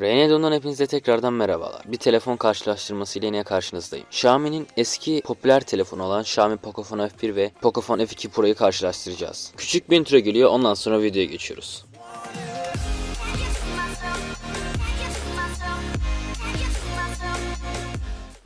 Renedo'dan hepinize tekrardan merhabalar. Bir telefon karşılaştırması ile yine karşınızdayım. Xiaomi'nin eski popüler telefonu olan Xiaomi Pocophone F1 ve Pocophone F2 Pro'yu karşılaştıracağız. Küçük bir intro geliyor ondan sonra videoya geçiyoruz.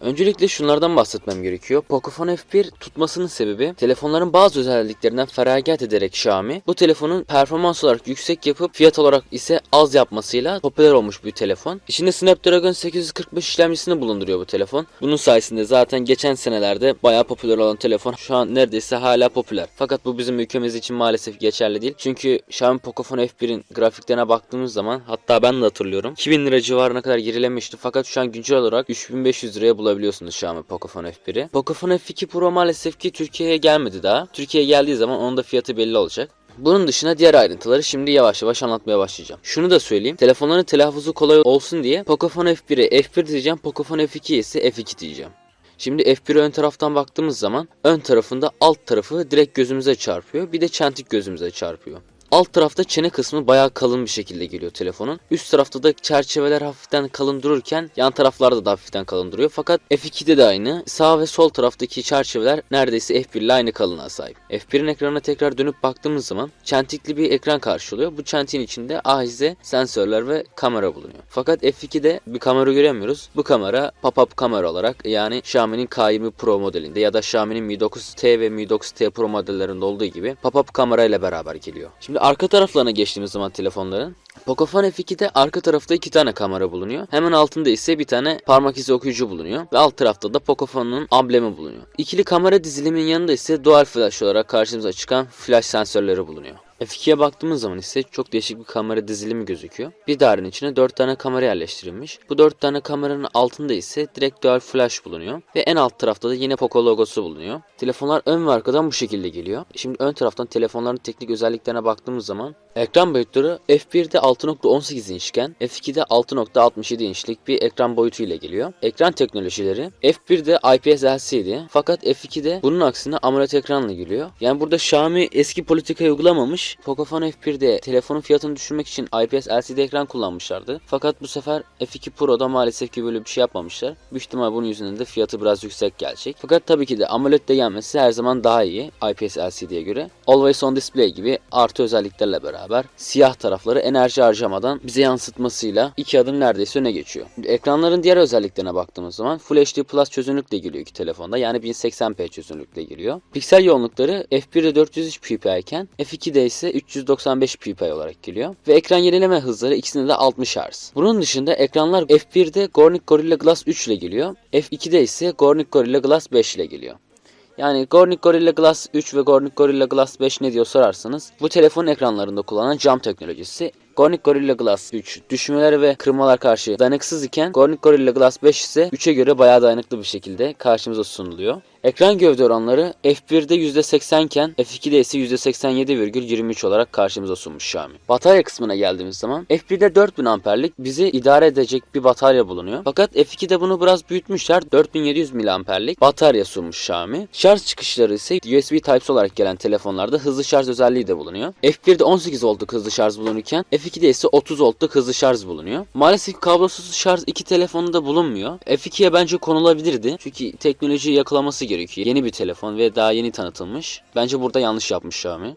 Öncelikle şunlardan bahsetmem gerekiyor. Pocophone F1 tutmasının sebebi telefonların bazı özelliklerinden feragat ederek Xiaomi bu telefonun performans olarak yüksek yapıp fiyat olarak ise az yapmasıyla popüler olmuş bir telefon. İçinde Snapdragon 845 işlemcisini bulunduruyor bu telefon. Bunun sayesinde zaten geçen senelerde bayağı popüler olan telefon şu an neredeyse hala popüler. Fakat bu bizim ülkemiz için maalesef geçerli değil. Çünkü Xiaomi Pocophone F1'in grafiklerine baktığımız zaman hatta ben de hatırlıyorum 2000 lira civarına kadar gerilemişti fakat şu an güncel olarak 3500 liraya bulabiliyorsunuz Xiaomi Pocophone F1'i. Pocophone F2 Pro maalesef ki Türkiye'ye gelmedi daha. Türkiye'ye geldiği zaman onun da fiyatı belli olacak. Bunun dışında diğer ayrıntıları şimdi yavaş yavaş anlatmaya başlayacağım. Şunu da söyleyeyim. Telefonların telaffuzu kolay olsun diye Pocophone F1'e F1 diyeceğim, Pocophone F2'ye ise F2 diyeceğim. Şimdi F1'e ön taraftan baktığımız zaman ön tarafında alt tarafı direkt gözümüze çarpıyor. Bir de çentik gözümüze çarpıyor. Alt tarafta çene kısmı bayağı kalın bir şekilde geliyor telefonun. Üst tarafta da çerçeveler hafiften kalın dururken yan taraflarda da hafiften kalın duruyor. Fakat F2'de de aynı. Sağ ve sol taraftaki çerçeveler neredeyse F1 ile aynı kalınlığa sahip. F1'in ekranına tekrar dönüp baktığımız zaman çentikli bir ekran karşılıyor. Bu çentiğin içinde ahize sensörler ve kamera bulunuyor. Fakat F2'de bir kamera göremiyoruz. Bu kamera pop-up kamera olarak yani Xiaomi'nin K20 Pro modelinde ya da Xiaomi'nin Mi 9T ve Mi 9T Pro modellerinde olduğu gibi pop-up kamera ile beraber geliyor. Şimdi arka taraflarına geçtiğimiz zaman telefonların Pocophone F2'de arka tarafta iki tane kamera bulunuyor. Hemen altında ise bir tane parmak izi okuyucu bulunuyor. Ve alt tarafta da Pocophone'un amblemi bulunuyor. İkili kamera diziliminin yanında ise dual flash olarak karşımıza çıkan flash sensörleri bulunuyor. F2'ye baktığımız zaman ise çok değişik bir kamera dizilimi gözüküyor. Bir dairenin içine 4 tane kamera yerleştirilmiş. Bu 4 tane kameranın altında ise direkt dual flash bulunuyor. Ve en alt tarafta da yine Poco logosu bulunuyor. Telefonlar ön ve arkadan bu şekilde geliyor. Şimdi ön taraftan telefonların teknik özelliklerine baktığımız zaman ekran boyutları F1'de 6.18 inçken F2'de 6.67 inçlik bir ekran boyutu ile geliyor. Ekran teknolojileri F1'de IPS LCD fakat F2'de bunun aksine AMOLED ekranla geliyor. Yani burada Xiaomi eski politikayı uygulamamış. Pocophone F1'de telefonun fiyatını düşürmek için IPS LCD ekran kullanmışlardı. Fakat bu sefer F2 Pro'da maalesef ki böyle bir şey yapmamışlar. Büyük ihtimal bunun yüzünden de fiyatı biraz yüksek gelecek. Fakat tabii ki de AMOLED de gelmesi her zaman daha iyi IPS LCD'ye göre. Always on display gibi artı özelliklerle beraber siyah tarafları enerji harcamadan bize yansıtmasıyla iki adım neredeyse öne geçiyor. Ekranların diğer özelliklerine baktığımız zaman Full HD Plus çözünürlükle geliyor iki telefonda. Yani 1080p çözünürlükle geliyor. Piksel yoğunlukları F1'de 403 ppi iken F2'de ise 395 ppi olarak geliyor. Ve ekran yenileme hızları ikisinde de 60 Hz. Bunun dışında ekranlar F1'de Gornick Gorilla Glass 3 ile geliyor. F2'de ise Gornick Gorilla Glass 5 ile geliyor. Yani Gornick Gorilla Glass 3 ve Gornick Gorilla Glass 5 ne diyor sorarsanız bu telefonun ekranlarında kullanılan cam teknolojisi. Gornick Gorilla Glass 3 düşmeler ve kırmalar karşı dayanıksız iken Gornick Gorilla Glass 5 ise 3'e göre bayağı dayanıklı bir şekilde karşımıza sunuluyor. Ekran gövde oranları F1'de %80 iken F2'de ise %87,23 olarak karşımıza sunmuş Xiaomi. Batarya kısmına geldiğimiz zaman F1'de 4000 amperlik bizi idare edecek bir batarya bulunuyor. Fakat F2'de bunu biraz büyütmüşler. 4700 miliamperlik batarya sunmuş Xiaomi. Şarj çıkışları ise USB Type-C olarak gelen telefonlarda hızlı şarj özelliği de bulunuyor. F1'de 18 voltluk hızlı şarj bulunurken F2'de ise 30 voltluk hızlı şarj bulunuyor. Maalesef kablosuz şarj iki telefonda bulunmuyor. F2'ye bence konulabilirdi. Çünkü teknolojiyi yakalaması gerekiyor. Yeni bir telefon ve daha yeni tanıtılmış. Bence burada yanlış yapmış Xiaomi.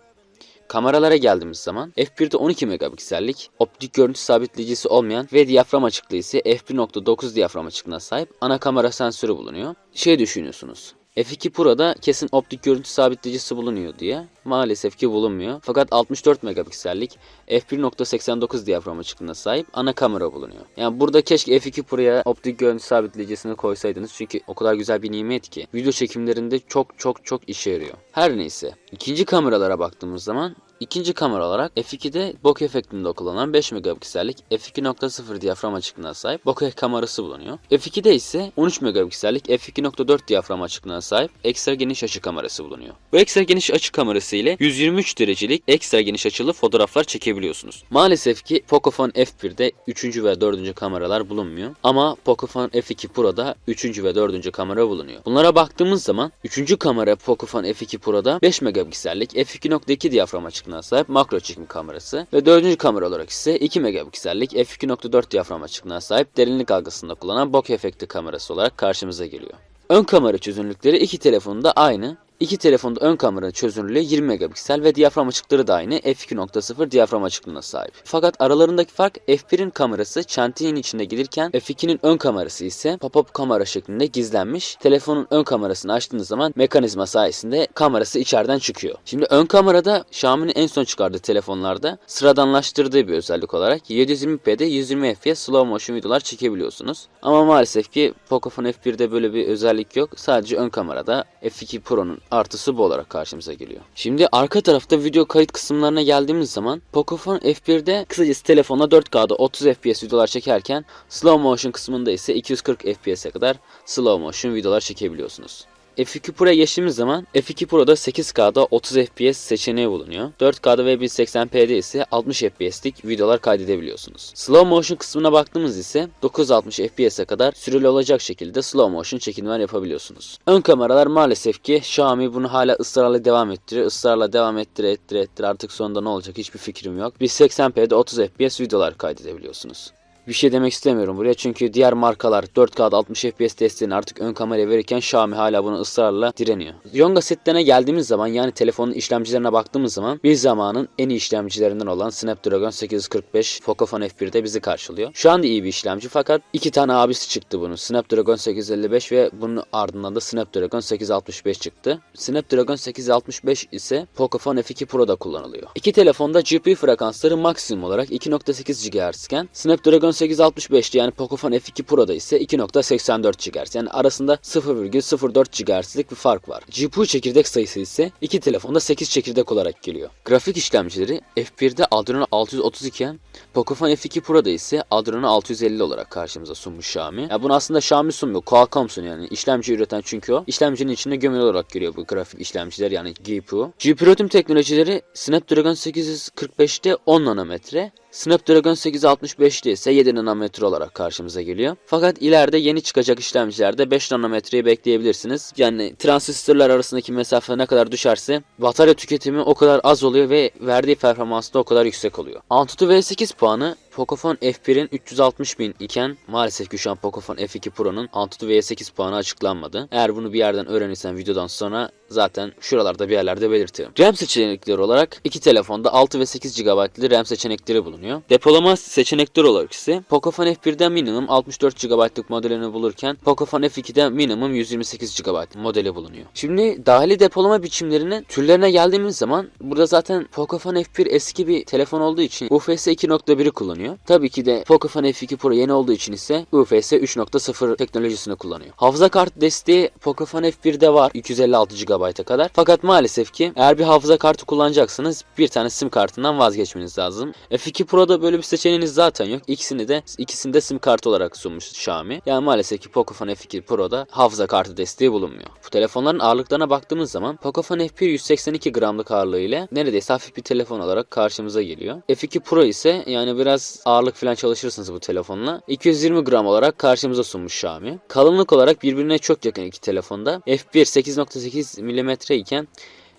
Kameralara geldiğimiz zaman F1'de 12 megapiksellik, optik görüntü sabitleyicisi olmayan ve diyafram açıklığı ise f1.9 diyafram açıklığına sahip ana kamera sensörü bulunuyor. Şey düşünüyorsunuz. F2 Pro'da kesin optik görüntü sabitleyicisi bulunuyor diye. Maalesef ki bulunmuyor. Fakat 64 megapiksellik f1.89 diyafram açıklığına sahip ana kamera bulunuyor. Yani burada keşke F2 Pro'ya optik görüntü sabitleyicisini koysaydınız. Çünkü o kadar güzel bir nimet ki. Video çekimlerinde çok çok çok işe yarıyor. Her neyse. ikinci kameralara baktığımız zaman İkinci kamera olarak F2'de bokeh efektinde kullanılan 5 megapiksellik f2.0 diyafram açıklığına sahip bokeh kamerası bulunuyor. F2'de ise 13 megapiksellik f2.4 diyafram açıklığına sahip ekstra geniş açı kamerası bulunuyor. Bu ekstra geniş açı kamerası ile 123 derecelik ekstra geniş açılı fotoğraflar çekebiliyorsunuz. Maalesef ki Pocophone F1'de 3. ve 4. kameralar bulunmuyor. Ama Pocophone F2 Pro'da 3. ve 4. kamera bulunuyor. Bunlara baktığımız zaman 3. kamera Pocophone F2 Pro'da 5 megapiksellik f2.2 diyafram açıklığına açıklığına sahip makro çekim kamerası ve dördüncü kamera olarak ise 2 megapiksellik f2.4 diyafram açıklığına sahip derinlik algısında kullanan bokeh efekti kamerası olarak karşımıza geliyor. Ön kamera çözünürlükleri iki telefonda aynı. İki telefonda ön kamera çözünürlüğü 20 megapiksel ve diyafram açıkları da aynı f2.0 diyafram açıklığına sahip. Fakat aralarındaki fark f1'in kamerası çentiğin içinde gelirken f2'nin ön kamerası ise pop-up kamera şeklinde gizlenmiş. Telefonun ön kamerasını açtığınız zaman mekanizma sayesinde kamerası içeriden çıkıyor. Şimdi ön kamerada Xiaomi'nin en son çıkardığı telefonlarda sıradanlaştırdığı bir özellik olarak 720p'de 120 fps slow motion videolar çekebiliyorsunuz. Ama maalesef ki Pocophone F1'de böyle bir özellik yok. Sadece ön kamerada F2 Pro'nun artısı bu olarak karşımıza geliyor. Şimdi arka tarafta video kayıt kısımlarına geldiğimiz zaman Pocophone F1'de kısacası telefonla 4K'da 30 FPS videolar çekerken slow motion kısmında ise 240 FPS'e kadar slow motion videolar çekebiliyorsunuz. F2 Pro'ya geçtiğimiz zaman F2 Pro'da 8K'da 30 FPS seçeneği bulunuyor. 4K'da ve 1080p'de ise 60 FPS'lik videolar kaydedebiliyorsunuz. Slow motion kısmına baktığımız ise 960 FPS'e kadar süreli olacak şekilde slow motion çekimler yapabiliyorsunuz. Ön kameralar maalesef ki Xiaomi bunu hala ısrarla devam ettiriyor. Israrla devam ettire ettire ettire artık sonunda ne olacak hiçbir fikrim yok. 1080p'de 30 FPS videolar kaydedebiliyorsunuz. Bir şey demek istemiyorum buraya çünkü diğer markalar 4K'da 60 FPS desteğini artık ön kameraya verirken Xiaomi hala bunu ısrarla direniyor. Yonga setlerine geldiğimiz zaman yani telefonun işlemcilerine baktığımız zaman bir zamanın en iyi işlemcilerinden olan Snapdragon 845 Pocophone F1'de bizi karşılıyor. Şu anda iyi bir işlemci fakat iki tane abisi çıktı bunun. Snapdragon 855 ve bunun ardından da Snapdragon 865 çıktı. Snapdragon 865 ise Pocophone F2 Pro'da kullanılıyor. İki telefonda GPU frekansları maksimum olarak 2.8 GHz iken Snapdragon 865'ti yani Pocophone F2 Pro'da ise 2.84 GHz. Yani arasında 0,04 GHz'lik bir fark var. GPU çekirdek sayısı ise iki telefonda 8 çekirdek olarak geliyor. Grafik işlemcileri F1'de Adreno 630 iken Pocophone F2 Pro'da ise Adreno 650 olarak karşımıza sunmuş Xiaomi. Ya bunu aslında Xiaomi sunmuyor. Qualcomm sunuyor yani. İşlemci üreten çünkü o. İşlemcinin içinde gömülü olarak geliyor bu grafik işlemciler yani GPU. GPU üretim teknolojileri Snapdragon 845'te 10 nanometre, Snapdragon 865'te ise 7 nanometre olarak karşımıza geliyor. Fakat ileride yeni çıkacak işlemcilerde 5 nanometreyi bekleyebilirsiniz. Yani transistörler arasındaki mesafe ne kadar düşerse batarya tüketimi o kadar az oluyor ve verdiği performans da o kadar yüksek oluyor. Antutu V8 puanı Pocophone F1'in 360 bin iken maalesef ki şu an Pocophone F2 Pro'nun Antutu V8 puanı açıklanmadı. Eğer bunu bir yerden öğrenirsen videodan sonra zaten şuralarda bir yerlerde belirtiyorum. RAM seçenekleri olarak iki telefonda 6 ve 8 GB'lı RAM seçenekleri bulunuyor. Depolama seçenekleri olarak ise Pocophone F1'den minimum 64 GB'lık modelini bulurken Pocophone F2'de minimum 128 GB modeli bulunuyor. Şimdi dahili depolama biçimlerinin türlerine geldiğimiz zaman burada zaten Pocophone F1 eski bir telefon olduğu için UFS 2.1'i kullanıyor. Tabii ki de Pocophone F2 Pro yeni olduğu için ise UFS 3.0 teknolojisini kullanıyor. Hafıza kartı desteği Pocophone F1'de var 256 GB'a kadar. Fakat maalesef ki eğer bir hafıza kartı kullanacaksınız bir tane sim kartından vazgeçmeniz lazım. F2 Pro'da böyle bir seçeneğiniz zaten yok. İkisini de ikisini sim kartı olarak sunmuş Xiaomi. Yani maalesef ki Pocophone F2 Pro'da hafıza kartı desteği bulunmuyor. Bu telefonların ağırlıklarına baktığımız zaman Pocophone F1 182 gramlık ağırlığı ile neredeyse hafif bir telefon olarak karşımıza geliyor. F2 Pro ise yani biraz ağırlık falan çalışırsınız bu telefonla. 220 gram olarak karşımıza sunmuş Xiaomi. Kalınlık olarak birbirine çok yakın iki telefonda. F1 8.8 mm iken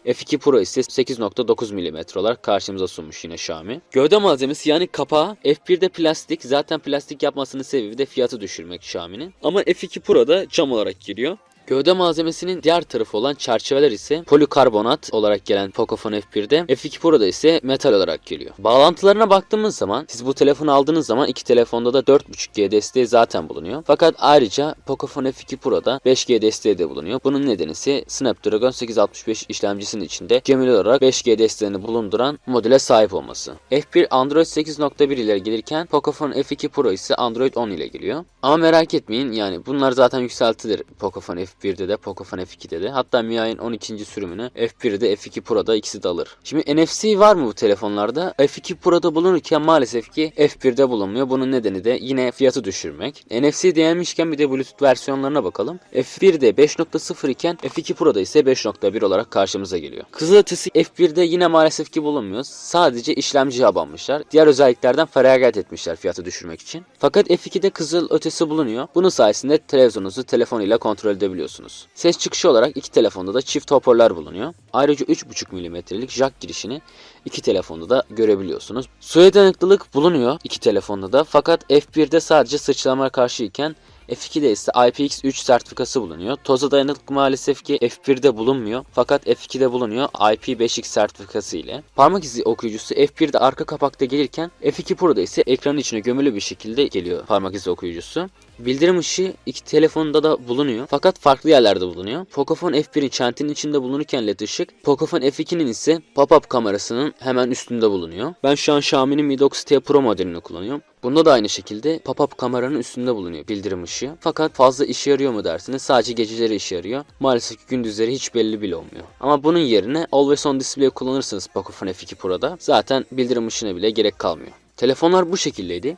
F2 Pro ise 8.9 mm olarak karşımıza sunmuş yine Xiaomi. Gövde malzemesi yani kapağı F1'de plastik. Zaten plastik yapmasının sebebi de fiyatı düşürmek Xiaomi'nin. Ama F2 Pro'da cam olarak geliyor. Gövde malzemesinin diğer tarafı olan çerçeveler ise polikarbonat olarak gelen Pocophone F1'de F2 Pro'da ise metal olarak geliyor. Bağlantılarına baktığımız zaman siz bu telefonu aldığınız zaman iki telefonda da 4.5G desteği zaten bulunuyor. Fakat ayrıca Pocophone F2 Pro'da 5G desteği de bulunuyor. Bunun nedeni ise Snapdragon 865 işlemcisinin içinde gemili olarak 5G desteğini bulunduran modüle sahip olması. F1 Android 8.1 ile gelirken Pocophone F2 Pro ise Android 10 ile geliyor. Ama merak etmeyin yani bunlar zaten yükseltilir Pocophone F1'de de Pocophone F2'de de. Hatta MIUI'nin 12. sürümünü F1'de F2 Pro'da ikisi de alır. Şimdi NFC var mı bu telefonlarda? F2 Pro'da bulunurken maalesef ki F1'de bulunmuyor. Bunun nedeni de yine fiyatı düşürmek. NFC değinmişken bir de Bluetooth versiyonlarına bakalım. F1'de 5.0 iken F2 Pro'da ise 5.1 olarak karşımıza geliyor. Kızılötesi F1'de yine maalesef ki bulunmuyor. Sadece işlemciye abanmışlar. Diğer özelliklerden feragat etmişler fiyatı düşürmek için. Fakat F2'de kızıl ötesi bulunuyor. Bunun sayesinde televizyonunuzu telefon ile kontrol edebiliyorsunuz. Görebiliyorsunuz. Ses çıkışı olarak iki telefonda da çift hoparlör bulunuyor. Ayrıca 3.5 mm'lik jack girişini iki telefonda da görebiliyorsunuz. Suya dayanıklılık bulunuyor iki telefonda da fakat F1'de sadece sıçramalara karşı iken F2'de ise IPX3 sertifikası bulunuyor. Toza dayanıklık maalesef ki F1'de bulunmuyor fakat F2'de bulunuyor IP5X sertifikası ile. Parmak izi okuyucusu F1'de arka kapakta gelirken F2 Pro'da ise ekranın içine gömülü bir şekilde geliyor parmak izi okuyucusu. Bildirim ışığı iki telefonda da bulunuyor fakat farklı yerlerde bulunuyor. Pocophone F1'in çentenin içinde bulunurken led ışık, Pocophone F2'nin ise pop-up kamerasının hemen üstünde bulunuyor. Ben şu an Xiaomi'nin Mi 9T Pro modelini kullanıyorum. Bunda da aynı şekilde pop-up kameranın üstünde bulunuyor bildirim ışığı. Fakat fazla işe yarıyor mu dersiniz? Sadece geceleri işe yarıyor. Maalesef ki gündüzleri hiç belli bile olmuyor. Ama bunun yerine Always On Display kullanırsanız Pocophone F2 Pro'da zaten bildirim ışığına bile gerek kalmıyor. Telefonlar bu şekildeydi.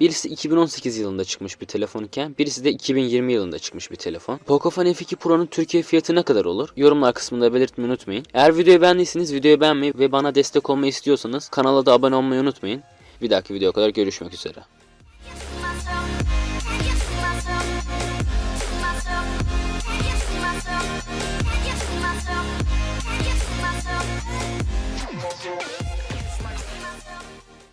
Birisi 2018 yılında çıkmış bir telefon iken birisi de 2020 yılında çıkmış bir telefon. Pocophone F2 Pro'nun Türkiye fiyatı ne kadar olur? Yorumlar kısmında belirtmeyi unutmayın. Eğer videoyu beğendiyseniz videoyu beğenmeyi ve bana destek olmayı istiyorsanız kanala da abone olmayı unutmayın. Bir dahaki videoya kadar görüşmek üzere.